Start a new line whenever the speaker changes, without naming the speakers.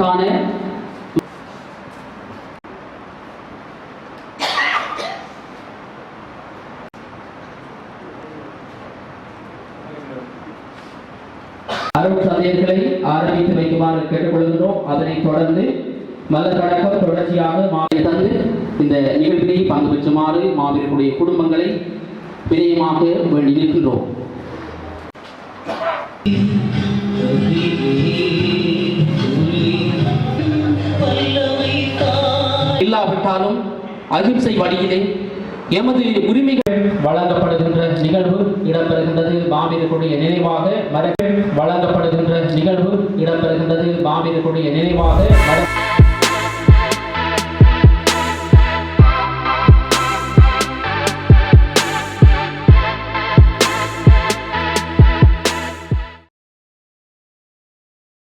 முக்கியமான அருள் சந்தேகங்களை ஆரம்பித்து வைக்குமாறு கேட்டுக்கொள்கின்றோம். அதனைத் தொடர்ந்து மலத்தடக்கம் தொடர்ச்சியாக மாலை தந்து இந்த நிகழ்வினை பங்கு பெற்றுமாறு மாவீரர்களுடைய குடும்பங்களை வினயமாக வேண்டி நிற்கின்றோம் இல்லாவிட்டாலும் அகிம்சை வழியிலே எமது உரிமைகள் வழங்கப்படுகின்ற நிகழ்வு இடம்பெறுகின்றது. மாவீரர்களுடைய நினைவாக மரக்கள் வழங்கப்படுகின்ற நிகழ்வு இடம்பெறுகின்றது. மாவீரர்களுடைய நினைவாக மர